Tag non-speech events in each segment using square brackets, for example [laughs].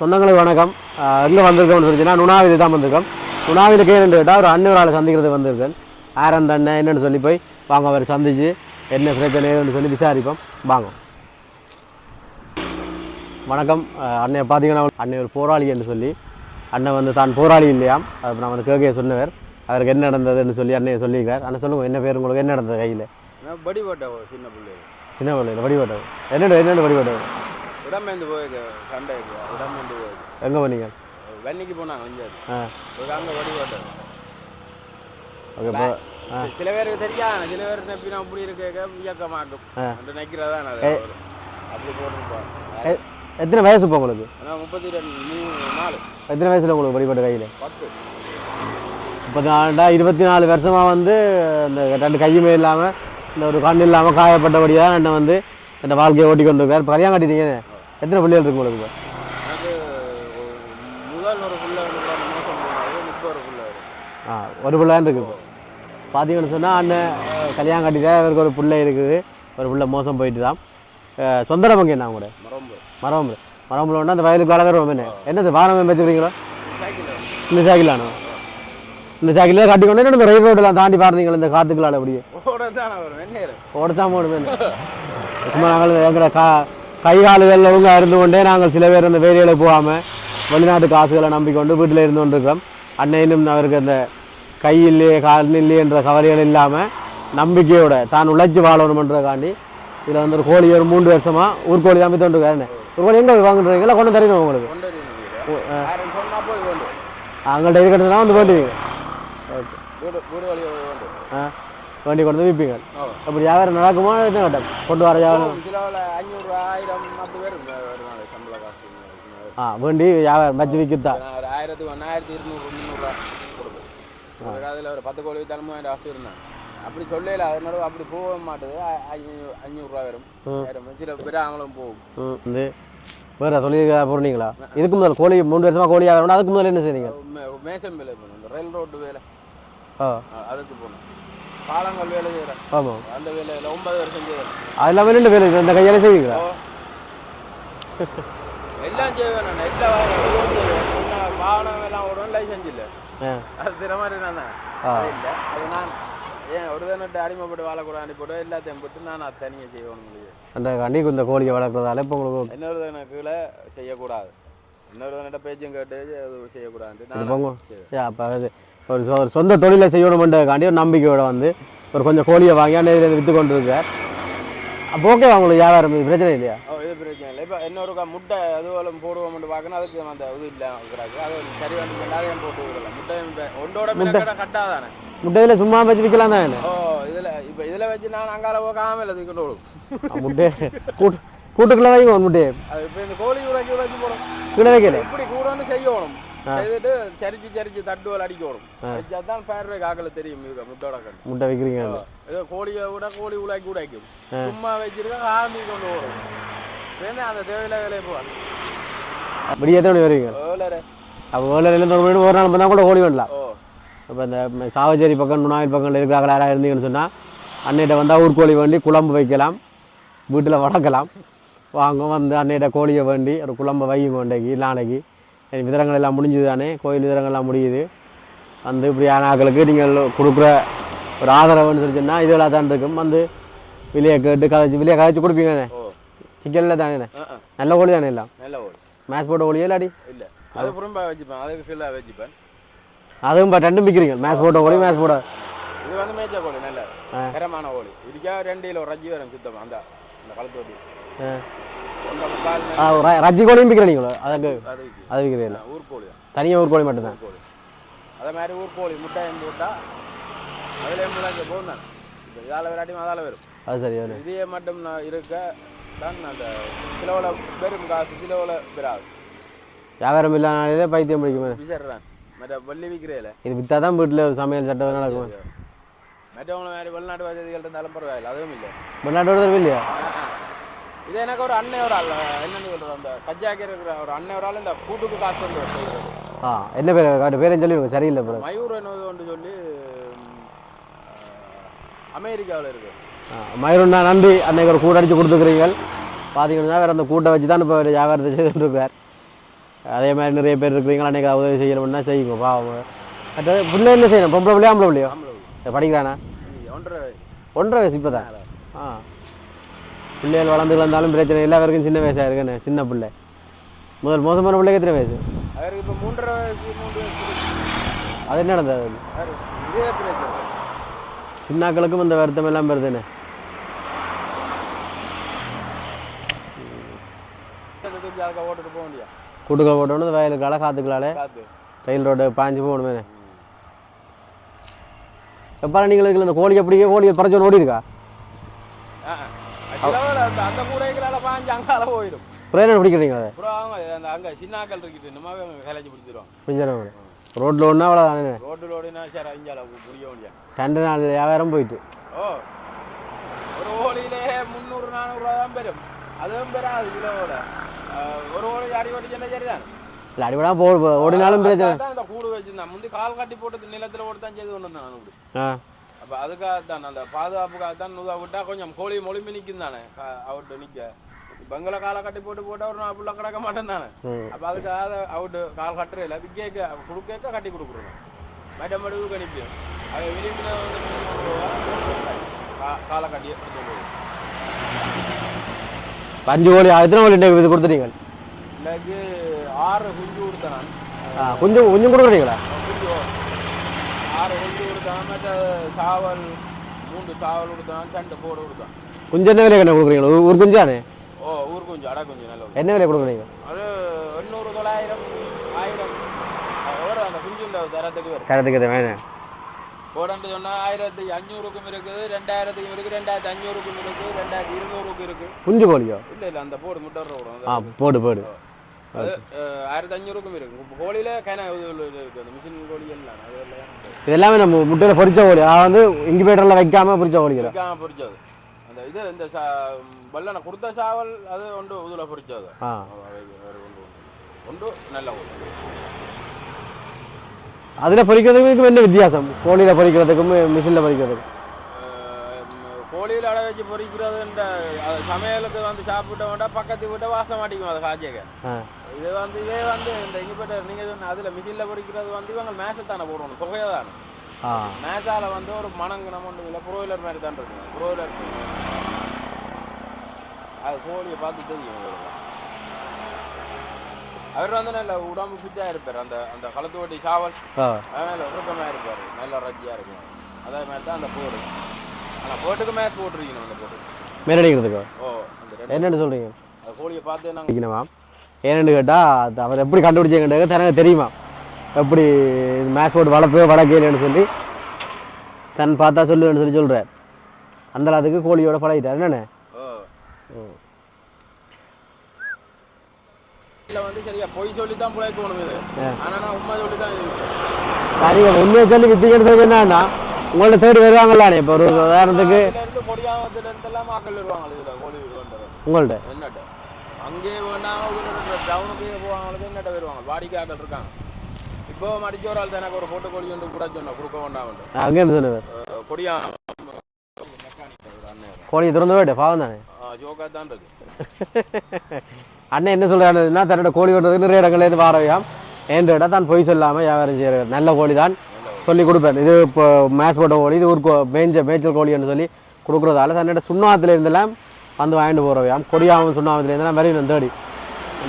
சொந்தங்களுக்கு வணக்கம். எங்கே வந்திருக்கோம்னு சொல்லிச்சுன்னா நுணாவில் தான் வந்திருக்கோம். நுணாவிலுக்கு ஏன்னு கேட்டால் ஒரு அண்ணன் ஒரு ஆளை சந்திக்கிறது வந்திருக்கேன். யார் அந்த அண்ணன் என்னன்னு சொல்லி போய் வாங்க அவர் சந்திச்சு என்ன பிரச்சனை ஏதுன்னு சொல்லி விசாரிப்போம். வாங்க. வணக்கம். அஹ் அண்ணையை பார்த்தீங்கன்னா அண்ணன் ஒரு போராளி என்று சொல்லி அண்ணன் வந்து தான் போராளி இல்லையாம் அது நான் வந்து கேட்க சொன்னவர். அவருக்கு என்ன நடந்ததுன்னு சொல்லி அண்ணையை சொல்லியிருக்கார் அண்ணன் சொல்லுங்க என்ன பேர் உங்களுக்கு? என்ன நடந்தது கையில்? போட்டேன் சின்ன பிள்ளை. சின்ன பிள்ளையில் வடிபட்டது என்னென்ன என்னென்ன வடிபட்டது உடம்பேந்து போயிருக்கு சண்டைக்கு உடம்பேந்து போயிருக்கு எங்கே போனீங்க? வெண்ணிக்கு போனாங்க கொஞ்சம் ஒரு அங்கே படி போட்டேன் ஓகே இப்போ சில பேருக்கு தெரியாது. சில பேர் நப்பி நான் இப்படி இருக்க இயக்கமாக்கும் அந்த நிற்கிறதா நான் அப்படி போட்டிருப்போம் எ- எத்தனை வயசு இப்போ உங்களுக்கு? ஆனால் முப்பத்தி ரெண்டு மூணு நாலு. எத்தனை வயசில் உங்களுக்கு வழிபட்ட கையில்? பத்து. முப்பத்தி நாலுடா இருபத்தி நாலு வருஷமாக வந்து இந்த ரெண்டு கையுமே இல்லாமல் இந்த ஒரு கண் இல்லாமல் காயப்பட்டபடியாக என்னை வந்து இந்த வாழ்க்கையை ஓட்டி கொண்டு இருக்கார் இப்போ கல்யாணம் கட்டிட்டீங்க எத்தனை பிள்ளைகள் இருக்கு உங்களுக்கு முதல் ஒரு பிள்ளை ஆ ஒரு பிள்ளை தான் இருக்கு இப்போ. பார்த்தீங்கன்னு சொன்னால் அண்ணன் கல்யாணம் கட்டிட்டா இவருக்கு ஒரு பிள்ளை இருக்குது. ஒரு பிள்ளை மோசம் போயிட்டு தான் சொந்த என்ன கூட மரம்பு. மரம் மரம் ஒன்று அந்த வயலுக்கு வருவோம் என்ன என்னது வானம் வச்சுக்கிறீங்களோ சைக்கிள் இந்த சாக்கிலானோ இந்த சாக்கிலே கட்டி கொண்டு இந்த ரயில் ரோடெல்லாம் தாண்டி பாருந்தீங்களா இந்த காத்துக்களால் அப்படியே. ஓட தான் ஓடத்தான் போடுமே சும்மா நாங்கள் எங்களை கா கை கால்கள் ஒழுங்காக இருந்து கொண்டே நாங்கள் சில பேர் அந்த வேலையில் போகாமல் வெளிநாட்டு காசுகளை நம்பிக்கொண்டு வீட்டில் இருந்து கொண்டிருக்கிறோம். அன்னையினும் அவருக்கு அந்த கை இல்லையே கால் இல்லையே என்ற கவலைகள் இல்லாமல் நம்பிக்கையோட தான் உழைச்சி வாழணுமன்றதுக்காண்டி இதில் வந்து ஒரு கோழி ஒரு மூன்று வருஷமாக ஊர்கோழி தான் வித்து கொண்டிருக்காரு ஒரு கோழி எங்கே வாங்குறீங்களா கொண்டு தரணும் உங்களுக்கு? அவங்கள்ட்ட இருக்கிறதுனா வந்து வேண்டுவீங்க ஓகே ஆ. வேண்டி கொண்டு வந்து விற்பீங்க அப்படி வியாபாரம் நடக்குமா கேட்டேன் கொண்டு வர வியாபாரம். அஞ்சூறு ஆயிரம் பேர் வருவாங்க சம்பள காசு ஆ வேண்டி வியாபாரம் வச்சு விற்கிறதா ஒரு ஆயிரத்துக்கு ஒன்றாயிரத்தி இருநூறு முந்நூறுரூவா ஒரு அதில் ஒரு பத்து கோடி என் ஆசை இருந்தாங்க அப்படி சொல்லல அது மாதிரி அப்படி போக மாட்டுது. அஞ்சூறுரூவா வரும். வரும். சில பேர் அவங்களும் போகும். வந்து வேறு தொழில் போடுறீங்களா இதுக்கு முதல் கோழி மூணு வருஷமாக கோழி வியாபாரம் அதுக்கு முதல்ல என்ன செய்றீங்க? மே- மேசன் வேலை போகணும் இந்த ரயில் ரோடு வேலை அதுக்கு போகணும் பாலங்கள் வேலை செய்கிறேன் ஆமாம் அந்த வேலையில் ஒன்பது வருஷம் செய்கிறேன் அது இல்லாமல் ரெண்டு வேலை இந்த கையால் செய்வீங்களா? எல்லாம் செய்வேன் நான். எல்லா வேலையும் செய்வேன். இன்னும் வாகனம் எல்லாம் ஓடும் லைசன்ஸ் இல்லை. அது திற மாதிரி நான் தான் இல்லை. அது நான் ஏன் ஒரு தினட்டு அடிமைப்பட்டு வாழக்கூடாது போட்டு எல்லாத்தையும் போட்டு நான் தனியாக செய்யணும் முடியும் அந்த கண்டிக்கு இந்த கோழியை வளர்க்குறதால இப்போ உங்களுக்கு இன்னொரு தினக்குள்ள செய்யக்கூடாது. பேச்சும் கேட்டு அது செய்யக்கூடாது போங்க. அப்போ அது ஒரு ஒரு சொந்த தொழிலை செய்யணுமென்றக்காண்டி ஒரு நம்பிக்கையோட வந்து ஒரு கொஞ்சம் கோழியை வாங்கி அன்னைக்கு விற்று கொண்டு இருக்கார் அப்போ ஓகேவா உங்களுக்கு வியாபாரம்? இது பிரச்சனை இல்லையா? ஓ இது பிரச்சனை இல்லை. இப்போ இன்னொரு முட்டை அதுவும் போடுவோம்னு பார்க்கணும். அதுக்கு அந்த இது இல்லை அது சரி வந்து அதையும் போட்டு விடலாம் முட்டை ஒன்றோட மிளகடை கட்டாதானே முட்டையில் சும்மா வச்சு விற்கலாம் தான்? ஓ இதில் இப்போ இதில் வச்சு நான் அங்கால போகாமல் இல்லை விடும் முட்டையை கூட்டு கூட்டுக்குள்ளே ஒரு முட்டையை. அது இப்போ இந்த கோழி உடைக்கி உடைக்கி போடும். கீழே அடிச்சா தான் பேர் காக்கல தெரியும் இது முட்டோட கண்டு முட்டை விற்கிறீங்க ஏதோ கோழியை விட கோழி உலாக்கி உடைக்கும் சும்மா வச்சிருக்க காந்தி கொண்டு ஓடும் வேணா அந்த தேவையில்ல வேலையை போவார் விடிய எத்தனை மணி வருவீங்க வேலை அப்போ வேலையிலேருந்து ஒரு மணி ஒரு நாள் தான் கூட கோழி இப்போ இந்த சாவச்சேரி பக்கம் நுணாயில் பக்கம் இருக்கிறாங்களா யாராவது இருந்தீங்கன்னு சொன்னால் அன்னையிட்ட வந்தால் ஊர்கோழி வேண்டி குழம்பு வைக்கலாம் வீட்டில் வளர்க்கலாம் வாங்க வந்து அன்னையிட்ட கோழியை வேண்டி ஒரு குழம்பை வையுங்க கொண்டைக்கு நாளைக்கு என் விதரங்கள் எல்லாம் முடிஞ்சுது தானே கோயில் விதரங்கள்லாம் முடியுது. வந்து இப்படி ஆனாக்களுக்கு நீங்கள் கொடுக்குற ஒரு ஆதரவுன்னு சொல்லி சொன்னால் இதெல்லாம் தான் இருக்கும். வந்து வெளியே கேட்டு கதைச்சு வெளியே கதைச்சு கொடுப்பீங்கண்ணே சிக்கனில் தானே நல்ல கோழி தானே எல்லாம்? நல்ல கோழி. மேட்ச் போட்ட கோழியே இல்லாடி இல்லை. அது புறம்பா வச்சுப்பேன். அதுக்கு ஃபீலாக வச்சுப்பேன். அதுவும் ரெண்டும் விற்கிறீங்க. மேட்ச் போட்ட கோழி மேட்ச் போட இது வந்து மேய்ச்ச கோழி நல்ல கரமான கோழி. இதுக்கா ரெண்டு கிலோ ரஜ்ஜி வரும் சுத்தமாக அந்த அந்த கழுத்து வட்டி ரஜ்ஜி கோழியும் விற்கிறீங்களோ அதுக்கு அது விற்கும் அது விற்கிறீங்க ஊர் கோழி தான். தனியாக ஊர் கோழி மட்டும்தான். அதே மாதிரி ஊர் கோழி முட்டையும் போட்டால் அதுலேயும் முளைக்க போகும் தான். இப்போ இதால் விராட்டியும் அதால் வரும் அது சரி இதையே மட்டும் நான் இருக்க தான் அந்த சிலவில் பெரும் காசு சிலவில் பெறாது. வியாபாரம் இல்லாத நாளிலே பைத்தியம் பிடிக்குமே விசாரிறான். மற்ற வள்ளி விற்கிறேல இது விற்றா தான் வீட்டில் ஒரு சமையல் சட்டம் நடக்கும் மற்றவங்கள மாதிரி வெளிநாட்டு வசதிகள் இருந்தாலும் பரவாயில்ல அதுவும் இல்லை. வெளிநாட்டோட இல்லையா. இது எனக்கு ஒரு அண்ணன் ஒரு ஆள் என்னன்னு சொல்கிறோம் அந்த கஜாக்கி இருக்கிற ஒரு அண்ணன் ஒரு ஆள் இந்த கூட்டுக்கு காசு வந்து செய்கிறது ஆ என்ன பேர் அவர் பேரையும் சொல்லிடுங்க சரியில்லை பிறகு மயூர் என்னது ஒன்று சொல்லி அமெரிக்காவில் இருக்கு. மயூரண்ணா நன்றி. அன்னைக்கு ஒரு கூட்ட அடித்து கொடுத்துக்கிறீங்க பார்த்தீங்கன்னா வேறு அந்த கூட்டை வச்சு தான் இப்போ வியாபாரத்தை செய்துட்டு இருக்கார் அதே மாதிரி நிறைய பேர் இருக்கிறீங்களா அன்றைக்கி உதவி செய்யணும்னா செய்யுங்க பாவம். மற்ற பிள்ளை என்ன செய்யணும்? பொம்பளை பிள்ளையா ஆம்பளை பிள்ளையோ? படிக்கிறானா? ஒன்றரை வயசு. ஒன்றரை வயசு இப்போ தான் ஆ. பிள்ளைகள் வளர்ந்து வளர்ந்தாலும் பிரச்சனை இல்லை. அவருக்கும் சின்ன வயசாக இருக்குன்னு சின்ன பிள்ளை. முதல் மோசமான பிள்ளைக்கு எத்தனை வயசு? அவருக்கு இப்போ மூன்றரை வயசு மூன்று வயசு. இருக்கு. அது என்ன நடந்தது? சின்னாக்களுக்கும் இந்த வருத்தம் எல்லாம் அதுக்கு ஓட்டுட்டு போக முடியாது கூட்டுக்கள் போட்டோன்னு வயலுக்கால காத்துக்களால காத்து. ரயில் ரோடு பாஞ்சு போகணுமே எப்போ நீங்களுக்கு இந்த கோழி எப்படி கோழியை பறச்சோன்னு ஓடி இருக்கா அந்த கூடைகளால பாஞ்சு அங்கால போயிடும். பிரேரணை பிடிக்கிறீங்க? அதை அப்புறம் அந்த அங்கே சின்னாக்கள் இருக்குது அவங்க கிளச்சி பிடிச்சிருவாங்க பிடிச்சிடும் ரோட்டில் ஒன்றா அவ்வளோதானே ரோட்டில் ஓடினா சரி அஞ்சால புரிய முடியாது ரெண்டு நாள் வியாபாரம் போயிட்டு. ஓ ஒரு ஓலியிலே முந்நூறு நானூறுரூவா தான் பெறும். அதுவும் பெறாது கிலோவோட ஒரு ஓலி அடி ஓட்டி சொன்னா சரிதான். இல்லை அடிபடா போ ஓடினாலும் பிரச்சனை. தான் இந்த கூடு வச்சிருந்தான். முந்தி கால் கட்டி போட்டு நிலத்தில் ஓட்டு தான் செய்து கொண்டு வந்தான் நான் ஆ. அப்போ அதுக்காக தான் அந்த பாதுகாப்புக்காக தான் நுதா விட்டா கொஞ்சம் கோழி மொழிம்பி நிற்கும் தானே அவுட்டு நிற்க பெங்கள காலை கட்டி போட்டு போட்டு ஒரு நான் ஃபுல்லாக கிடக்க மாட்டேன் தானே. அப்போ அதுக்காக அவுட்டு கால் கட்டுறையில் விக்கேக்க கொடுக்க கட்டி கொடுக்குறோம் மட்டமடுவுக்கு நிற்கும் அது விரும்பின காலை கட்டி எடுத்து போய் அஞ்சு கோழி எத்தனை கோழி இது கொடுத்துட்டீங்க? இன்றைக்கு ஆறு குஞ்சு கொடுத்தேன் நான். கொஞ்சம் கொஞ்சம் கொடுக்குறீங்களா? ஆறு குஞ்சு கொடுத்தேன் மற்ற சாவல் மூன்று சாவல் கொடுத்தான் ரெண்டு போடு கொடுத்தான். கொஞ்சம் என்ன விலை என்ன கொடுக்குறீங்களா ஒரு- ஒரு குஞ்சானே? ஓ ஊர் குஞ்சு அடை குஞ்சு நல்ல குஞ்சு. என்ன விலை கொடுக்குறீங்க? அது எண்ணூறு தொள்ளாயிரம் ஆயிரம். வரும் அந்த குஞ்சுண்ட தரத்துக்கு வரும். கரத்துக்கு இது வேணும். போடன்னு சொன்னால் ஆயிரத்தி அஞ்சூறுக்கும் இருக்குது ரெண்டாயிரத்துக்கும் இருக்குது ரெண்டாயிரத்தி அஞ்சூறுக்கும் இருக்குது ரெண்டாயிரத்தி இருநூறுக்கும் இருக்குது குஞ்சு கோழியோ இல்லை இல்லை அந்த போடு முட்டை விடும் ஆ போடு. போடு. அது ஆயிரத்தி அஞ்சூறுக்கும் இருக்கு இப்போ கோழியில கன இருக்குது அந்த மிஷின் கோழி எல்லாம் இது எல்லாமே நம்ம முட்டையில் பொரிச்ச கோழி அதாவது வந்து இன்குபேட்டரில் வைக்காம பொரிச்ச கோழிக்கிறோம் வைக்காம பொரிச்சது அந்த இது இந்த சா வல்லனை கொடுத்த சாவல் அது ஒன்று இதில் பொரிச்சது ஒன்று நல்ல கோழி அதில் பொரிக்கிறதுக்கும் என்ன வித்தியாசம் கோழியில் பொரிக்கிறதுக்கும் மிஷினில் பொரிக்கிறதுக்கும் கோழியில் அடை வச்சு பொரிக்கிறதுன்ற அது சமையலுக்கு வந்து சாப்பிட்ட வேண்டாம் பக்கத்து விட்ட வாசம் அடிக்கும் அதை ஆ. இது வந்து இதே வந்து இந்த இங்கிப்பட்ட நீங்கள் சொன்ன அதில் மிஷினில் பொரிக்கிறது வந்து இவங்க மேசத்தானே போடணும் புகையை தானே மேசால வந்து ஒரு மணங்கு நம்ம ஒன்று இல்லை ப்ரோயிலர் மாதிரி தான் இருக்கும் ப்ரோயிலர் அது கோழியை பார்த்து தெரியும் உங்களுக்கு. அவர் வந்து நல்ல உடம்பு ஃபிட்டாக இருப்பார் அந்த அந்த களத்து ஓட்டி சாவல். அதனால உருக்கமாக இருப்பார் நல்ல ரஜ்ஜியாக இருக்கும். அதே மாதிரி தான் அந்த போடு ஆனால் போட்டுக்கு மேட்ச் போட்டிருக்கணும் அந்த போட்டு. மேலடிக்கிறதுக்கோ ஓ என்னென்னு சொல்கிறீங்க அந்த கோழியை பார்த்து நாங்கள் பிடிக்கணுமா ஏன்னு கேட்டால் அவர் எப்படி கண்டுபிடிச்சேங்கிட்ட தனக்கு தெரியுமா? எப்படி மேட்ச் போட்டு வளர்த்து வளர்க்கலன்னு சொல்லி தன் பார்த்தா சொல்லுவேன்னு சொல்லி சொல்கிறார் அந்த அதுக்கு கோழியோட பழகிட்டார். என்னண்ணே ஓ. இல்லை வந்து சரியா பொய் சொல்லி தான் பிழைக்கணும் இது ஆனால் நான் உண்மை சொல்லி தான் இது. சரி உண்மையை சொல்லி வித்தீங்கன்னு சொல்லி என்னன்னா உங்கள்ட்ட தேடி வருவாங்களானே இப்போ ஒரு உதாரணத்துக்கு இருந்து கோழி உங்கள்ட்ட? என்னட்ட? வேண்டாம் டவுனுக்கே போவாங்களுக்கு என்னட்ட வருவாங்க? வாடிக்கையாக்கள் இருக்காங்க. இப்போ மடிச்ச ஒரு ஆள் எனக்கு ஒரு போட்டு கோழி வந்து கூட சொன்ன கொடுக்க வேண்டாம் அங்கேருந்து சொன்னவர் கொடியா மெக்கானிக் ஒரு அண்ணன் கோழியை திறந்து போயிட்டு பாவம் தானே? ஜோக்கா தான் இருக்கு. [laughs] அண்ணன் என்ன சொல்கிறாருன்னா தன்னோட கோழி வெட்டுறதுக்கு நிறைய இடங்கள்லேருந்து வாரவையாம். ஏன்னு கேட்டால் தான் பொய் சொல்லாமல் வியாபாரம் செய்கிறார் நல்ல கோழி தான் சொல்லி கொடுப்பேன். இது இப்போ மேஸ் போட்ட கோழி இது ஒரு கோ மேஞ்ச மேய்ச்சல் கோழின்னு சொல்லி கொடுக்குறதால தன்னோட சுண்ணாத்துல இருந்தெல்லாம் வந்து வாங்கிட்டு போகிறவையாம் கொடியாவும் சுண்ணாவத்துல இருந்தெல்லாம் மறுபடியும் தேடி.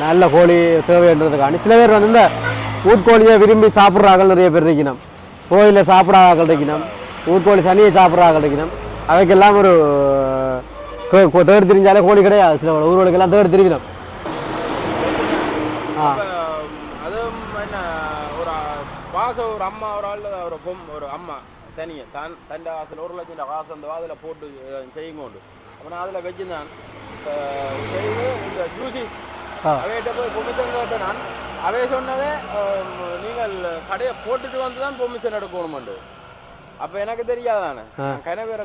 நல்ல கோழி தேவைன்றதுக்காண்டி சில பேர் வந்து இந்த ஊட்கோழியை விரும்பி சாப்பிட்றார்கள் நிறைய பேர் இருக்கணும் கோயிலில் சாப்பிட்றார்கள் இருக்கணும் ஊர்கோழி தனியை சாப்பிட்றார்கள் இருக்கணும் அவைக்கெல்லாம் ஒரு தேடி திரிஞ்சாலே கோழி கிடையாது. சில ஊர்களுக்கெல்லாம் தேடி திரிக்கணும் ஆ அப்ப, அதுவும் என்ன ஒரு பாசம் ஒரு அம்மா ஒரு ஆள் ஒரு பொம் ஒரு அம்மா. தனியை. தான் தண்ட காசில் ஒரு லட்சம் காசு அந்த வாதில் போட்டு செய்யுங்க உண்டு அப்போ நான் அதில் வச்சுருந்தேன். செய்து இந்த ஜூசி. ஆ. அவைகிட்ட போய் பொமிஷன் கேட்டேன் நான் அவை சொன்னதே நீங்கள் கடையை போட்டுட்டு வந்து தான் பொமிஷன் எடுக்கணுமெண்டு. அப்போ எனக்கு தெரியாதானே? கேட்குற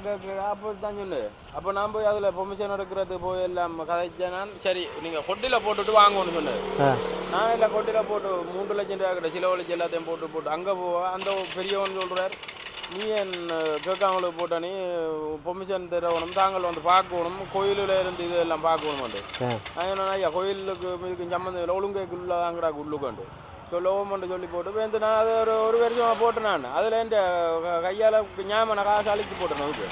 அப்போ தான் சொன்னது அப்போ நான் போய் அதில் பொமிஷன் எடுக்கிறது போய் எல்லாம் கதைச்சேன் நான். சரி நீங்கள் கொட்டியில் போட்டுட்டு வாங்கணும்னு சொன்னது நான் இல்லை கொட்டியில் போட்டு மூன்று லட்சம் ரூபா கிட்ட சிலவழிச்சு எல்லாத்தையும் போட்டு போட்டு அங்கே போவா அந்த பெரியவன் சொல்கிறார் நீ என் கேட்காமலுக்கு போட்ட நீ பொமிஷன் தரணும் தாங்கள் வந்து பார்க்கணும் கோயிலில் இருந்து இதெல்லாம் பார்க்கணும் நான் என்ன ஐயா கோயிலுக்கு இதுக்கு சம்மந்தம் இல்லை ஒழுங்கைக்குள்ள தாங்கடா உள்ளுக்கண்டு. சொல்லவும் சொல்லி போட்டு வந்து நான் அது ஒரு ஒரு வருஷம் போட்டு நான். அதில் என் கையால் ஞாபகம் காசு அழிச்சு போட்டேன் அதுக்கு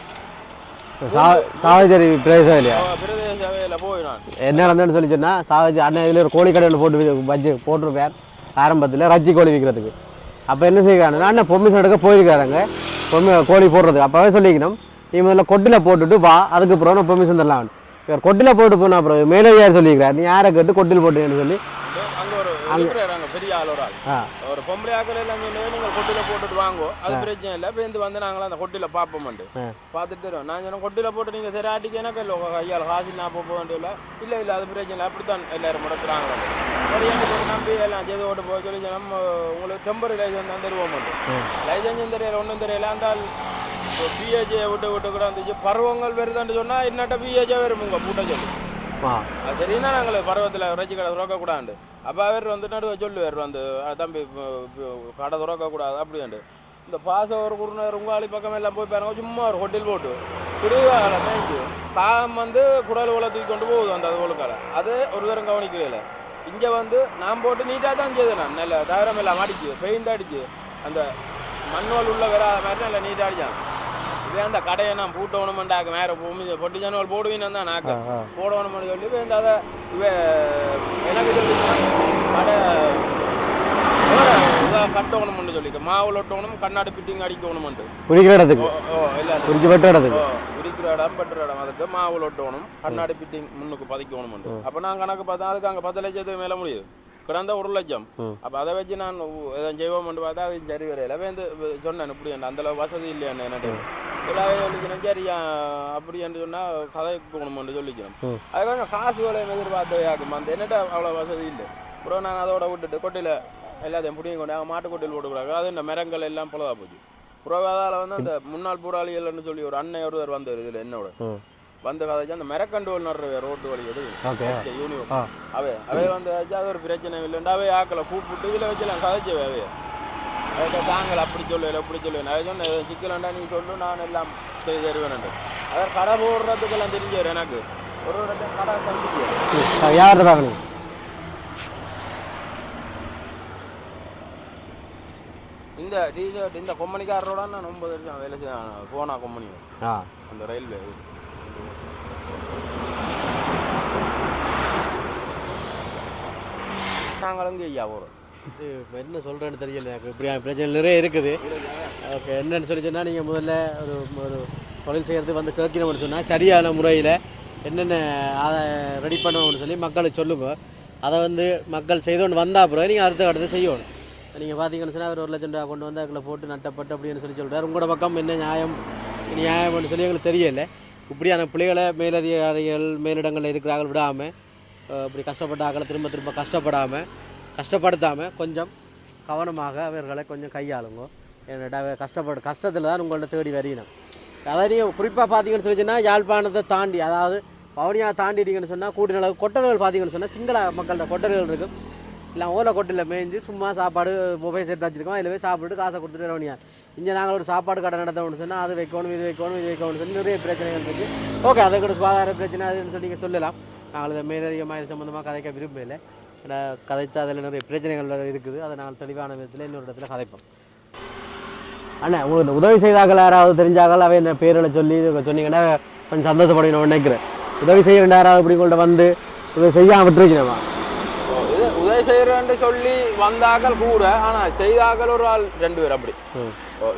சாவச்சேரி பிரதேசம் இல்லையா? பிரதேச சபையில் போய் நான். என்ன நடந்ததுன்னு சொல்லி சொன்னால் சாவச்சி அண்ணன் இதில் ஒரு கோழி கடை ஒன்று போட்டு வச்சு போட்டிருப்பார். ஆரம்பத்தில் ரஜ்ஜி கோழி விற்கிறதுக்கு அப்போ என்ன செய்கிறாங்கன்னா அண்ணன் பொம்மிசன் எடுக்க போயிருக்காருங்க. பொம்மை கோழி போடுறதுக்கு. அப்போவே சொல்லிக்கணும் நீ முதல்ல கொட்டில் போட்டுட்டு வா அதுக்கப்புறம் நான் பொம்மிசன் தரலாம் இவர் கொட்டில் போட்டு போனா அப்புறம் மேலதிகாரி சொல்லியிருக்காரு நீ யாரை கேட்டு கொட்டில் போட்டுன்னு சொல்லி ஒரு அங்கே பெரிய ஆள் ஒரு ஆள் ஒரு பொம்பளை ஆக்கள் எல்லாம் நீங்கள் கொட்டியில் போட்டுட்டு வாங்கோ. அது பிரச்சனை இல்லை. பேருந்து வந்து நாங்களும் அந்த கொட்டியில் பார்ப்போம்ண்டு. பார்த்துட்டு தரோம் நான் சொன்னேன் கொட்டியில் போட்டு நீங்கள் சரி ஆட்டிக்கு எனக்கு இல்லை ஐயால் காசு நான் போக வேண்டியதில்லை. இல்லை இல்லை அது பிரச்சனை இல்லை. அப்படித்தான் எல்லாரும் முடக்குறாங்க. சரி எனக்கு போட்டு நம்பி எல்லாம் செய்து ஓட்டு போக சொல்லி நம்ம உங்களுக்கு டெம்பரரி லைசன்ஸ் தான் தருவோம் லைசன்ஸும் தெரியல ஒன்றும் தெரியல. அந்த பிஹெச்ஏ விட்டு விட்டு கூட இருந்துச்சு பருவங்கள் வருதுன்னு சொன்னால் என்னட்ட பிஹெச்ஏ வரும் உங்கள் பூட்டை சொல்லி. அது தெரியும்னா நாங்கள் பருவத்தில் இறைச்சி கடை துறக்கக்கூடாது அப்போ அவர் வந்து நடுவே சொல்லுவார் வந்து தம்பி கடை துறக்கக்கூடாது அப்படின்ட்டு இந்த பாச ஒரு குருநர் உங்காளி பக்கம் எல்லாம் போய் பாருங்க சும்மா ஒரு ஹோட்டல் போட்டு திருவிழாவில் மேய்ச்சி காகம் வந்து குடல் உள்ள தூக்கி கொண்டு போகுது அந்த அது ஒழுக்கால அது ஒரு தரம் கவனிக்கிறதில்ல இங்கே வந்து நான் போட்டு நீட்டாக தான் செய்தேன் நான். நல்ல தவிரம் எல்லாம் அடிச்சு பெயிண்ட் அடிச்சு அந்த மண்ணோல் உள்ள வராத மாதிரி நல்லா நீட்டாக அடித்தான் அந்த கடையை நான் பூட்டணுமெண்டாக்க மேலே பூமி பொட்டி ஜனவல் போடுவீன்னு தான் நாக்கு. போடணும்னு சொல்லி இப்போ இந்த அதை எனக்கு சொல்லி கடை இதை கட்டணும்னு சொல்லி மாவுல ஒட்டணும் கண்ணாடி ஃபிட்டிங் அடிக்கணும்ட்டு குறிக்கிற இடத்துக்கு. ஓ இல்லை குறிச்சு வெட்டுற இடத்துக்கு. ஓ இருக்கிற இடம் பெற்ற இடம். அதுக்கு மாவுல ஒட்டணும் கண்ணாடி ஃபிட்டிங் முன்னுக்கு பதிக்கணும்ட்டு அப்போ நான் கணக்கு பார்த்தா அதுக்கு அங்கே பத்து லட்சத்துக்கு மேலே முடியுது. கிடந்த ஒரு லட்சம். அப்போ அதை வச்சு நான் எதாவது செய்வோம்னு பார்த்தா அது சரி வரையில. வந்து சொன்னேன் இப்படி அந்த அளவு வசதி இல்லையான்னு என்னட்டு எல்லாமே சொல்லிக்கணும் சரியா அப்படி என்று சொன்னால் கதை போகணும்னு சொல்லிக்கணும் ம். அதுக்காக காசு வேலையை எதிர்பார்த்தவே ஆகும் அந்த என்னட்ட அவ்வளோ வசதி இல்லை. அப்புறம் நான் அதோட விட்டுட்டு கொட்டையில் எல்லாத்தையும் பிடிங்க கொண்டு அவங்க மாட்டு கொட்டையில் போட்டுக்கூடாது அது இந்த மரங்கள் எல்லாம் பொழுதா போச்சு. அப்புறம் அதால் வந்து அந்த முன்னாள் போராளிகள்னு சொல்லி ஒரு அண்ணன் ஒருவர் வந்தார் இதில் என்னோட. வந்து கதைச்சு அந்த மெரக்கண்டுவல் நடுற ரோட்டு வழி எது? யூனிவர்ஸ் அவே அவே வந்து வச்சு அது ஒரு பிரச்சனை இல்லைண்டா அவே ஆக்களை கூப்பிட்டு இதில் வச்சுலாம் கதைச்சவே அவே. அதுக்கு தாங்கள் அப்படி சொல்லல இப்படி சொல்லு நான் சொன்னேன் சிக்கலண்டா நீ சொல்லு நான் எல்லாம் செய்து தருவேன்ட்டு அதை கடை போடுறதுக்கெல்லாம் தெரிஞ்சார் எனக்கு. ஒரு இடத்துல கடை தந்துச்சு ம். வியாபாரத்தை பார்க்கணும்? இந்த டிஷர்ட் இந்த கொம்பனிக்காரரோட நான் ஒன்பது வருஷம் வேலை செய்ய போனா கொம்பனி அந்த ரயில்வே நாங்களும் ஐயா போகிறோம் இது என்ன சொல்கிறேன்னு தெரியல எனக்கு இப்படியான பிரச்சனை நிறைய இருக்குது. ஓகே என்னன்னு சொல்லி சொன்னால் நீங்கள் முதல்ல ஒரு ஒரு தொழில் செய்கிறது வந்து கேட்கணும்னு சொன்னால் சரியான முறையில் என்னென்ன அதை ரெடி பண்ணணும்னு சொல்லி மக்களுக்கு சொல்லுங்கள் அதை வந்து மக்கள் செய்தோன்னு வந்தால் அப்புறம் நீங்கள் அடுத்த அடுத்து செய்யணும். நீங்கள் பார்த்தீங்கன்னு சொன்னால் ஒரு ஒரு லட்சம் ரூபா கொண்டு வந்து அதில் போட்டு நட்டப்பட்டு அப்படின்னு சொல்லி சொல்கிறார் உங்களோட பக்கம் என்ன நியாயம் நியாயம்னு சொல்லி எங்களுக்கு தெரியலை. இப்படியான பிள்ளைகளை மேலதிகாரிகள் மேலிடங்களில் இருக்கிறார்கள் விடாமல் இப்படி கஷ்டப்பட்ட ஆக்களை திரும்ப திரும்ப கஷ்டப்படாமல் கஷ்டப்படுத்தாமல் கொஞ்சம் கவனமாக அவர்களை கொஞ்சம் கையாளுங்க. என்னடா கஷ்டப்படு கஷ்டத்தில் தான் உங்கள்ட்ட தேடி வரணும் அதாவது நீங்கள் குறிப்பாக பார்த்தீங்கன்னு சொல்லிச்சுன்னா யாழ்ப்பாணத்தை தாண்டி அதாவது பவனியாக தாண்டிட்டீங்கன்னு சொன்னால் கூட்டின அளவு கொட்டல்கள் பார்த்தீங்கன்னு சொன்னால் சிங்கள மக்கள்கிட்ட கொட்டல்கள் இருக்கும் இல்லை ஓலை கொட்டில் மேய்ஞ்சு சும்மா சாப்பாடு மொபைல் செட் வச்சுருக்கோம். அதில் போய் சாப்பிட்டு காசை கொடுத்துட்டு வரவனியா இங்கே நாங்கள் ஒரு சாப்பாடு கடை நடத்தணும்னு சொன்னால் அது வைக்கணும் இது வைக்கணும் இது வைக்கணும்னு சொல்லி நிறைய பிரச்சனைகள் இருக்குது ஓகே அதை கூட சுகாதார பிரச்சனை அதுன்னு சொல்லி நீங்கள் சொல்லலாம். நாங்கள் இதை மேலதிகமாக இது சம்மந்தமாக கதைக்க விரும்பலை ஏன்னா கதைச்சா அதில் நிறைய பிரச்சனைகள் இருக்குது. அதை நாங்கள் தெளிவான விதத்தில் இன்னொரு இடத்துல கதைப்போம். அண்ணா உங்களுக்கு இந்த உதவி செய்தார்கள் யாராவது தெரிஞ்சாக்கள் அவை என்ன பேரில் சொல்லி சொன்னீங்கன்னா கொஞ்சம் சந்தோஷப்படணும்னு நினைக்கிறேன். உதவி செய்கிற யாராவது இப்படி கொண்டு வந்து உதவி செய்யாமல் விட்டுருக்கீங்களா? உதவி செய்கிறேன்னு சொல்லி வந்தாக்கள் கூட ஆனால் செய்தாக்கள் ஒரு ஆள் ரெண்டு பேர் அப்படி.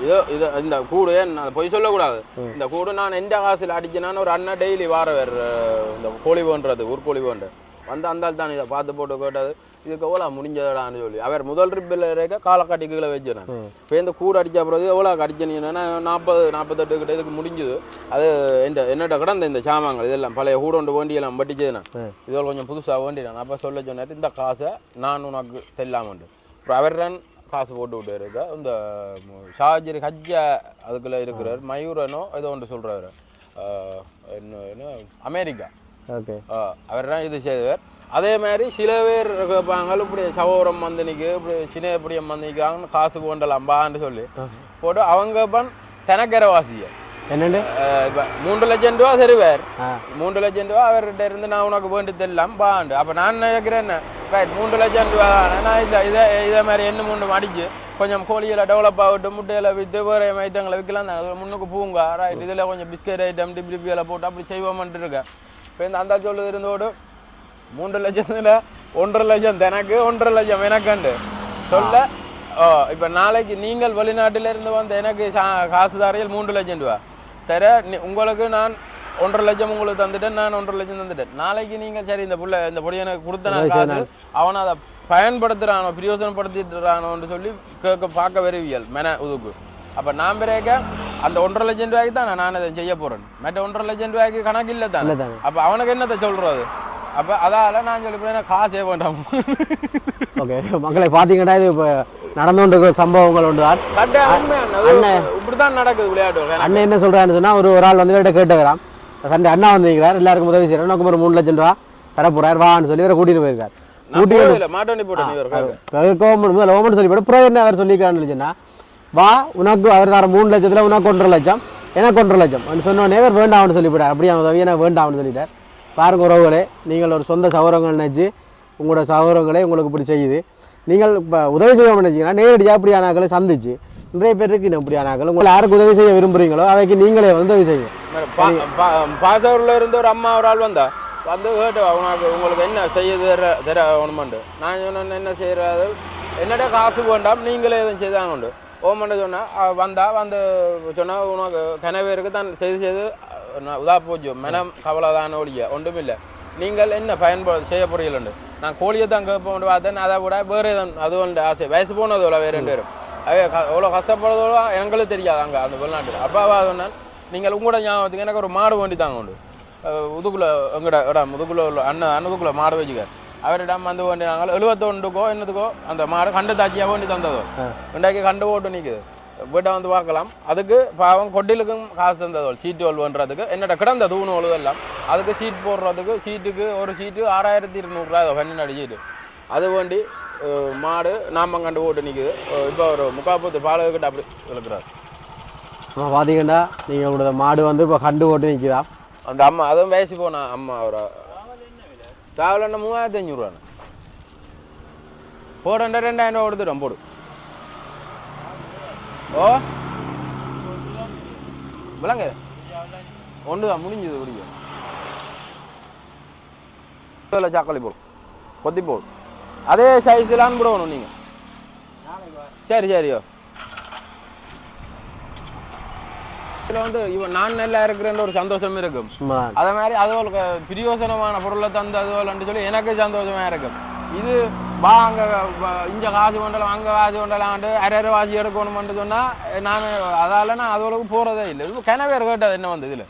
இது இது இந்த கூடு நான் பொய் சொல்லக்கூடாது. இந்த கூடு நான் எந்த காசில் அடிச்சேனான்னு ஒரு அண்ணன் டெய்லி வாரவர் அஹ், இந்த கோழி வேண்டுறது ஊர்கோழி வேண்டு வந்து அந்த ஆள் தான் இதை பார்த்து போட்டு கேட்டது. இதுக்கு எவ்வளோ முடிஞ்சதான்னு சொல்லி. அவர் முதல் ட்ரிப்பில் இருக்க காலக்காட்டி கீழே வச்சேன். இப்போ இந்த கூடு அடிச்ச பிறகு எவ்வளோ அடிச்சேன்னா நாற்பது நாற்பத்தெட்டு கிட்ட இதுக்கு முடிஞ்சது. அது எந்த என்னட்ட கிடந்த இந்த சாமான்கள் இதெல்லாம் பழைய கூடொண்டு வேண்டியெல்லாம் பட்டிச்சதுண்ணா ம். இதெல்லாம் கொஞ்சம் புதுசாக வேண்டினேன் அப்போ சொல்ல சொன்னார் இந்த காசை நான் உனக்கு தெல்லாமண்டு அப்புறம் அவர் தான் காசு போட்டு விட்டு இருக்க இந்த ஷாஜிரி ஹஜ்ஜா அதுக்குள்ள இருக்கிறார் மயூரனோ ஏதோ ஒன்று சொல்கிறாரு என்ன என்ன அமெரிக்கா. ஓகே. அவர் தான் இது செய்தவர். அதே மாதிரி சில பேர் கேட்பாங்க இப்படி சகோரம் மந்தனிக்கு இப்படி சின்ன இப்படி மந்தனிக்காங்க காசு கொண்டலாம் பான்னு சொல்லி போட்டு அவங்க பண் தெனக்கரவாசிய என்னண்டு? இப்போ மூன்று லட்சம் ரூபா தருவார். மூன்று லட்சம் ரூபா அவர்கிட்ட இருந்து நான் உனக்கு வேண்டியதெல்லாம் பாண்டு அப்போ நான் நினைக்கிறேன் ரைட் மூன்று லட்சம் ரூபா. நான் இதை இதை இதே மாதிரி என்ன மூணு அடிச்சு கொஞ்சம் கோழிகளை டெவலப் ஆகட்டும் முட்டையில விற்று வேறு ஐட்டங்களை விற்கலாம். தான் முன்னுக்கு பூங்க. ரைட் இதில் கொஞ்சம் பிஸ்கெட் ஐட்டம் டிப்டிபியில் போட்டு அப்படி செய்வோம்ன்ட்டு இருக்கேன். இப்போ இந்த அந்த சொல்லு இருந்தோடு மூன்று லட்சத்தில் ஒன்றரை லட்சம் எனக்கு ஒன்றரை லட்சம் எனக்குண்டு. சொல்ல ஓ இப்போ நாளைக்கு நீங்கள் வெளிநாட்டில இருந்து வந்து எனக்கு சா- காசு தாரையில் மூன்று லட்சம் ரூபா தர உங்களுக்கு நான் ஒன்றரை லட்சம் உங்களுக்கு தந்துட்டேன் நான் ஒன்றரை லட்சம் தந்துட்டேன். நாளைக்கு நீங்கள் சரி இந்த புள்ள இந்த பொடி எனக்கு கொடுத்த நான் காசு அவனை அதை பயன்படுத்துகிறானோ பிரயோசனப்படுத்திட்டுறானோன்னு சொல்லி கேட்க பார்க்க வருவியல் மென உதுக்கு. அப்போ நான் பிறக்க அந்த ஒன்றரை லட்சம் ரூபாய்க்கு தான் நான் இதை செய்ய போகிறேன் மற்ற ஒன்றரை லட்சம் ரூபாய்க்கு கணக்கு இல்லை தானே? இல்லை தானே. அப்போ அவனுக்கு என்னத்தை சொல்கிறது அப்போ அதால நான் சொல்லி போறேன் காசே வேண்டாம். ஓகே மக்களை பார்த்தீங்கன்னா இது இப்போ நடந்து கொண்டிருக்கிற சம்பவங்கள் ஒன்று தான் அது இப்படிதான் நடக்குது விளையாட்டு அண்ணன் என்ன சொல்கிறான்னு சொன்னால் ஒரு ஒரு ஆள் வந்து இவர்கிட்ட கேட்டு வரான் சண்டே அண்ணா வந்திருக்கிறார் எல்லாருக்கும் உதவி செய்கிறார் எனக்கு ஒரு மூணு லட்சம் ரூபா தர போகிறார் வான்னு சொல்லி இவரை கூட்டிட்டு போயிருக்கார். ஓமன் சொல்லி போட்டு அப்புறம் என்ன அவர் சொல்லிக்கிறான்னு சொன்னா வா உனக்கு அவர் தர மூணு லட்சத்தில் உனக்கு ஒன்றரை லட்சம் எனக்கு ஒன்றரை லட்சம். சொன்னோடனே அவர் வேண்டாம்னு சொல்லிவிட்டார். அப்படியே உதவி எனக்கு வேண்டாம்னு சொல்லிட்டார். பாருங்க உறவுகளே நீங்கள் ஒரு சொந்த சௌரங்கள் நினச்சி உங்களோட சௌரங்களே உங்களுக்கு இப்படி செய்யுது. நீங்கள் இப்போ உதவி செய்யணும்னு நினச்சிங்கன்னா நேரடியாக இப்படி ஆனாக்களை சந்திச்சு நிறைய பேர் இருக்கு இப்படி ஆனாக்கள் உங்களை யாருக்கு உதவி செய்ய விரும்புகிறீங்களோ அவைக்கு நீங்களே வந்து உதவி செய்யுங்க. பாசவரில் பா- இருந்து ஒரு அம்மா ஒரு ஆள் வந்தா? வந்து கேட்டு உனக்கு உங்களுக்கு என்ன செய்ய தர தர வேணுமெண்டு? நான் சொன்னேன் என்ன செய்யறது? என்னடா காசு வேண்டாம் நீங்களே எதுவும் செய்தாங்க ஓமண்ட சொன்னால் வந்தால் வந்து சொன்னால் உனக்கு கனவேருக்கு தான் செய்து செய்து உதா போச்சு மனம் கவலை தானே ஒழிய ஒன்றுமில்லை நீங்கள் என்ன பயன்படு செய்ய புரியலண்டு நான் கோழியை தான் கேட்போம் பார்த்தேன் அதை விட வேறு எதுவும் அது ஒன்று ஆசை வயசு போனதோல வேறு ரெண்டு பேரும் அவே க- எவ்வளோ கஷ்டப்படுறதோட எங்களுக்கு தெரியாது அங்கே அந்த வெளிநாட்டில் அப்பாவா சொன்னால் நீங்கள் உங்களோட ஞாபகத்துக்கு எனக்கு ஒரு மாடு வேண்டி தாங்க உண்டு அஹ் உதுக்குள்ள எங்கட இடம் முதுகுள்ள உள்ள அண்ணன் அண்ணதுக்குள்ளே மாடு வச்சுக்க அவரிடம் வந்து வேண்டி நாங்கள் எழுபத்தொண்டுக்கோ என்னதுக்கோ அந்த மாடு கண்டு தாச்சியாக வேண்டி தந்ததோ ரெண்டாக்கி கண்டு ஓட்டு நிற்குது வீட்டை வந்து பார்க்கலாம் அதுக்கு பாவம் கொட்டிலுக்கும் காசு தந்ததோ சீட்டு வல்வன்றதுக்கு என்னோட கிடந்த தூணு ஒழுதெல்லாம் அதுக்கு சீட் போடுறதுக்கு சீட்டுக்கு ஒரு சீட்டு ஆறாயிரத்தி இருநூறுவா பன்னெண்டு அடிச்சிட்டு அது வேண்டி மாடு நாமம் கண்டு ஓட்டு நிற்குது இப்போ ஒரு முக்காப்பத்து பாலகிட்ட அப்படி இழுக்கிறார் இப்போ பார்த்தீங்கன்னா நீங்கள் உங்களோட மாடு வந்து இப்போ கண்டு போட்டு நிற்கிதா அந்த அம்மா அதுவும் வயசு போன அம்மா ஒரு சாவலன்னா மூவாயிரத்தி அஞ்சூறுவாண்ணா போடுண்டா ரெண்டாயிரம் ரூபா கொடுத்துட்டோம் போடு. ஓ? விளங்க. ஒன்று தான் முடிஞ்சது முடியும் இதில் சாக்களி போடு. கொத்தி போடும் அதே சைஸ்லான்னு போடணும் நீங்கள் சரி சரியோ இதில் வந்து இவன் நான் நல்லா இருக்கிறேன்ற ஒரு சந்தோஷம் இருக்கும். அதே மாதிரி அதுவளுக்கு பிரியோசனமான பொருளை தந்து அதுவல்னு சொல்லி எனக்கு சந்தோஷமா இருக்கும். இது வா அங்கே இங்கே காசு கொண்டலாம் அங்கே காசு கொண்டலாம்ட்டு அரை அரை வாசி எடுக்கணும்னு சொன்னால் நான் அதால நான் அதுவளுக்கு போகிறதே இல்லை. இது கிணவேர் கேட்டது என்ன வந்து இதில்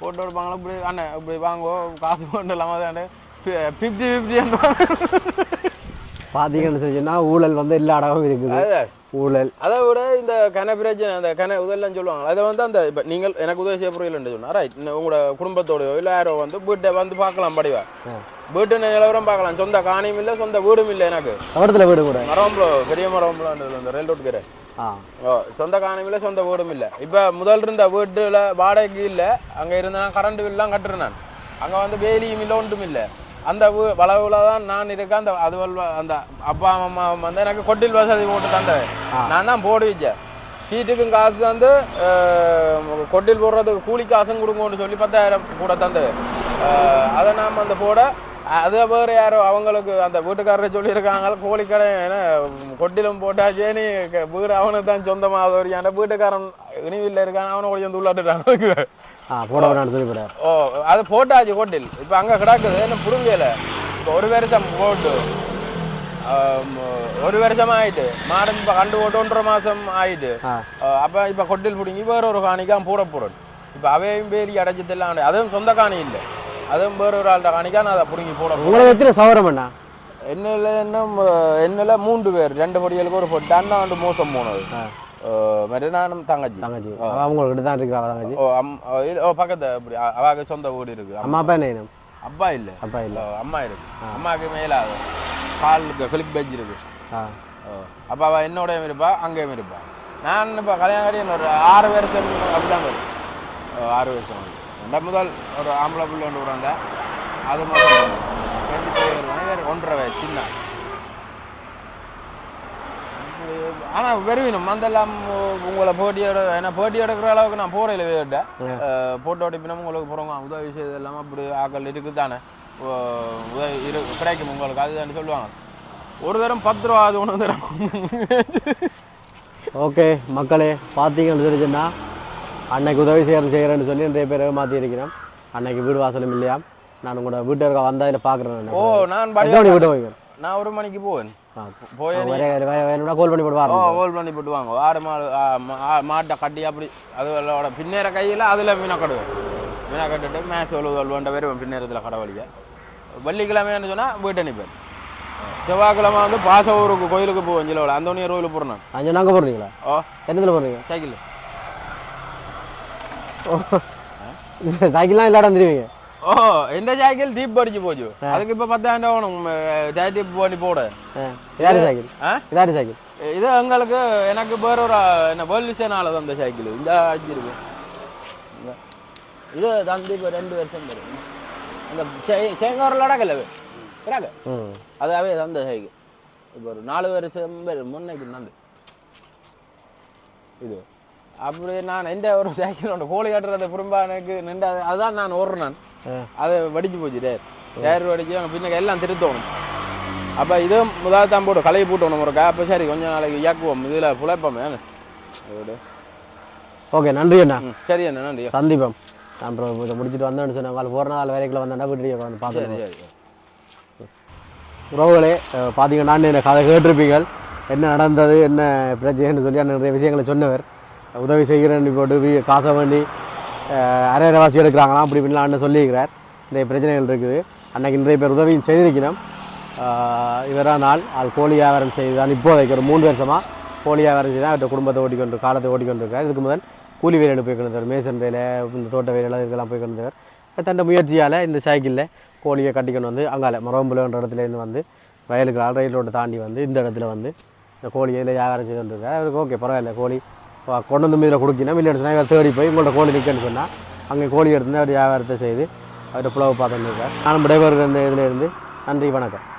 போட்டு எடுப்பாங்களா? இப்படி அண்ணன் இப்படி வாங்கோ காசு கொண்டலாம் அதாண்டு ஃபிஃப்டி ஃபிஃப்டி பார்த்தீங்கன்னு சொன்னா ஊழல் வந்து எல்லா இடமும் இருக்குது. ஊழல். அதை விட இந்த கன பிரச்சனை அந்த கன உதவிலாம் சொல்லுவாங்க அதை வந்து அந்த இப்போ நீங்கள் எனக்கு உதவி செய்ய புரியலன்னு சொன்னா ரைட் உங்களோட குடும்பத்தோடயோ இல்லை யாரோ வந்து வீட்டை வந்து பார்க்கலாம் படிவா. வீட்டு நிலவரம் பார்க்கலாம். சொந்த காணியும் இல்லை சொந்த வீடும் இல்லை எனக்கு. தவறத்தில் வீடு கூட. மரம்புல பெரிய மரம்புலான்றது அந்த ரயில் ரோட்டுக்கிற ஆ. ஓ சொந்த காணியும் இல்லை சொந்த வீடும் இல்லை. இப்போ முதல் இருந்த வீட்டில் வாடகைக்கு இல்லை. அங்கே இருந்த கரண்ட் பில்லாம் கட்டுறேன் நான். அங்கே வந்து வேலியும் இல்லை ஒன்றும் இல்லை. அந்த வளவுல தான் நான் இருக்கேன். அந்த அது அந்த அப்பா அம்மா வந்து எனக்கு கொட்டில் வசதி போட்டு தந்தது நான் தான் போடு வச்சேன் சீட்டுக்கும் காசு வந்து கொட்டில் போடுறதுக்கு கூலி காசும் கொடுங்கன்னு சொல்லி பத்தாயிரம் கூட தந்தது அதை நாம் அந்த போட அதை வேறு யாரோ அவங்களுக்கு அந்த வீட்டுக்காரர் சொல்லியிருக்காங்க கோழி கடை ஏன்னா கொட்டிலும் போட்டாச்சே நீ வீடு அவனுக்கு தான் சொந்தமாக ஒரு வீட்டுக்காரன் இனிவில் இருக்கான் அவனை கொஞ்சம் வந்து போட போகிறார் ஓ அது போட்டாச்சு கொட்டில் இப்போ அங்கே கிடக்குது என்ன புடுங்கல. இப்போ ஒரு வருஷம் போட்டு ஒரு வருஷம் ஆயிட்டு. மாடம் இப்போ கண்டு போட்டு ஒன்றரை மாதம் ஆயிட்டு. அப்போ இப்போ கொட்டில் பிடுங்கி வேற ஒரு காணிக்கான் பூட போடுறது இப்போ அவையும் வேலி அடைச்சதெல்லாம் அதுவும் சொந்த காணி இல்லை. அதுவும் வேற ஒரு ஆள்கிட்ட காணிக்கா நான் அதை பிடுங்கி போட. உங்களுக்கு எத்தனை சவரம் அண்ணா என்னில் என்ன என்னில் மூன்று பேர். ரெண்டு படிகளுக்கு ஒரு பொட்டு. அண்ணா வந்து மோசம் போனது. மற்ற நானும் தங்கச்சி தங்கச்சி அவ அவங்கள்கிட்ட தான் இருக்கிறா தங்கச்சி ஓ அம் ஓ, பக்கத்து அப்படி அவாக்கு சொந்த வீடு இருக்கு அம்மா அப்பா என்ன? அப்பா இல்ல அப்பா இல்லை அம்மா இருக்கு அம்மாவுக்கு மேல காலுக்கு கிளிக் பெஞ்ச் இருக்கு அப்ப அவ என்னோடயும் இருப்பா அங்கேயும் இருப்பா நான் இப்போ கல்யாணம் ஒரு ஆறு வருஷம் அப்படிதான் வரும் ஆறு வருஷம். ரெண்டா முதல் ஒரு ஆம்பளை பிள்ளை ஒன்று விடுறாங்க அது பேர் வேறு ஒன்றரை வயசு சின்ன ஆனால் வருவினும் மந்தெல்லாம் உங்களை போட்டியோட ஏன்னா போட்டி எடுக்கிற அளவுக்கு நான் போகிறேன் வேட்ட போட்டோ ஓடிப்பினும் உங்களுக்கு போகிறவங்க உதவி செய்து எல்லாம் அப்படி ஆக்கள் இருக்குது தானே. உதவி இரு கிடைக்கும் உங்களுக்கு. அதுதான் சொல்லுவாங்க. ஒரு தரம் பத்து ரூபா அது ஒன்று தரம். ஓகே மக்களே பார்த்தீங்கன்னு தெரிஞ்சுன்னா அன்னைக்கு உதவி செய்யறது செய்கிறேன்னு சொல்லி நிறைய பேர் மாற்றி இருக்கிறேன் அன்னைக்கு வீடு வாசலும் இல்லையா நான் உங்களோட வீட்டு இருக்க வந்ததில் பார்க்குறேன் ஓ நான் வீட்டு வைக்கிறேன்? நான் ஒரு மணிக்கு போவேன். கால் பண்ணி வரணும் ஹோல் பண்ணி போட்டு வாங்க ஆடு மாடு மாட்டை கட்டி அப்படி அதோட பின்னேற கையில் அதில் மீனை கடுவேன் மீனை கட்டுட்டு மேட்ச் ஒழுவல் வேண்ட வருவேன் பின்னேரத்தில் கடவுளிக்க வெள்ளிக்கிழமைன்னு சொன்னால் வீட்டை நிற்பேன் செவ்வாய்க்கிழமை வந்து பாசவூருக்கு கோயிலுக்கு போவேன் ஜிலோவில் அந்தோனியர் கோயிலுக்கு போகிறேன் அஞ்சு நாங்கள் போடுறீங்களா ஓ என்னத்தில் போடுறீங்க சைக்கிள் சைக்கிள்லாம் இல்லாட வந்துருவீங்க ஓ எந்த சைக்கிள் தீப் அடிச்சு போச்சு அதுக்கு இப்போ பத்தாயிரம் ரூபா வேணும் டேட்டிப் பண்ணி போட இதாரி சைக்கிள் ஆ இதாரி சைக்கிள் இது எங்களுக்கு எனக்கு வேற ஒரு என்ன வேர்ல்டிசனால தான் இந்த சைக்கிள் இந்த அடிச்சிருக்கு இந்த. இது தந்து இப்போ ரெண்டு வருஷம் வரும் இந்த சேங்காரில் அடக்கல கிராக்க ம் அதாவே தந்த சைக்கிள் இப்போ ஒரு நாலு வருஷம் வரும் முன்னைக்கு நந்து இது அப்படி நான் எந்த ஒரு சைக்கிளோட கோழி கட்டுறது புறம்பா எனக்கு நின்று அதுதான் நான் ஓடுறேன் ஆ. அது வடிச்சு போச்சு டேர் டேர் வடிச்சு அங்கே பின்ன எல்லாம் திருத்தணும். அப்போ இதுவும் முதல்ல தான் போட்டு கலையை போட்டணும் இருக்கா அப்போ சரி கொஞ்ச நாளைக்கு இயக்குவோம். இதில் புழைப்போம் ஓகே நன்றி அண்ணா. சரி என்ன நன்றி சந்திப்போம். நான் அப்புறம் இதை முடிச்சுட்டு வந்தேன்னு சொன்னேன். நாள் போகிற நாள் வேலைக்குள்ள வந்தேன்னா வீட்டுக்கு வந்து சரி உறவுகளே பார்த்தீங்கன்னா என்ன கதை கேட்டிருப்பீங்க என்ன நடந்தது என்ன பிரச்சனைன்னு சொல்லி நிறைய விஷயங்களை சொன்னவர். உதவி செய்கிறேன்னு போட்டு காசை அரை அரைவாசி எடுக்கிறாங்களாம் அப்படி இப்படிலாம் சொல்லியிருக்கிறார். நிறைய பிரச்சனைகள் இருக்குது. அன்றைக்கு நிறைய பேர் உதவியும் செய்திருக்கணும். இவரா நாள் அது கோழி வியாபாரம் செய்து தான் இப்போதைக்கு ஒரு மூணு வருஷமாக கோழி வியாபாரம் செய்து தான் அவர்கிட்ட குடும்பத்தை ஓட்டிக்கொண்டு காலத்தை ஓட்டிக்கொண்டிருக்கார் இதுக்கு முதல் கூலி வேலை போய் கொண்டிருந்தவர் மேசன் வேலை இந்த தோட்ட வேலை இதுக்கெல்லாம் போய் கொண்டிருந்தவர். தன் முயற்சியால் இந்த சைக்கிளில் கோழியை கட்டிக்கொண்டு வந்து அங்கால மரவம்புலன்ற இடத்துலேருந்து வந்து வயலுக்கு ஆள் ரயில் ரோட்டை தாண்டி வந்து இந்த இடத்துல வந்து இந்த கோழி இதில் வியாபாரம் செய்து கொண்டிருக்கார் அவருக்கு ஓகே பரவாயில்ல. கோழி கொண்டு வந்து இதில் கொடுக்கணும் இல்லை சொன்னால் இவர் தேடி போய் உங்கள்கிட்ட கோழி நிற்கன்னு சொன்னால் அங்கே கோழி எடுத்துருந்து அவர் வியாபாரத்தை செய்து அவர்கிட்ட புலவு பார்த்துருக்கார் நான் நானும் இருந்த இந்த நன்றி வணக்கம்.